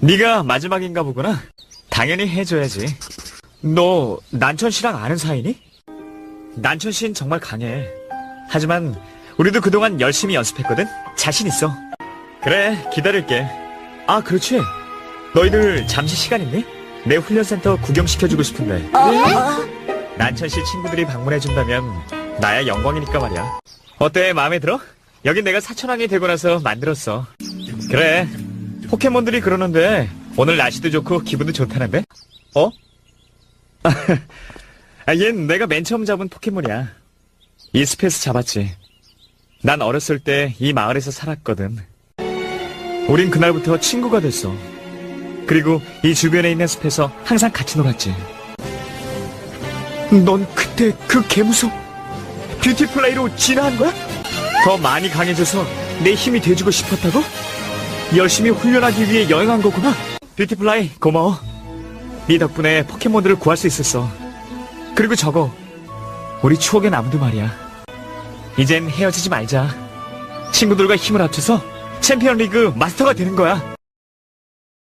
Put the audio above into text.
네가 마지막인가 보구나. 당연히 해줘야지. 너 난천 씨랑 아는 사이니? 난천 씨는 정말 강해. 하지만 우리도 그동안 열심히 연습했거든. 자신 있어. 그래, 기다릴게. 아, 그렇지. 너희들 잠시 시간 있니? 내 훈련센터 구경시켜주고 싶은데. 난천 씨 친구들이 방문해준다면 나야 영광이니까 말이야. 어때, 마음에 들어? 여긴 내가 사천왕이 되고 나서 만들었어. 그래, 포켓몬들이 그러는데 오늘 날씨도 좋고 기분도 좋다는데? 어? 아, 얜 내가 맨 처음 잡은 포켓몬이야. 이 숲에서 잡았지. 난 어렸을 때 이 마을에서 살았거든. 우린 그날부터 친구가 됐어. 그리고 이 주변에 있는 숲에서 항상 같이 놀았지. 넌 그때 그 개무서 뷰티플레이로 진화한 거야? 더 많이 강해져서 내 힘이 돼주고 싶었다고? 열심히 훈련하기 위해 여행한 거구나. 뷰티플라이 고마워. 네 덕분에 포켓몬들을 구할 수 있었어. 그리고 저거 우리 추억의 나무도 말이야. 이젠 헤어지지 말자. 친구들과 힘을 합쳐서 챔피언 리그 마스터가 되는 거야.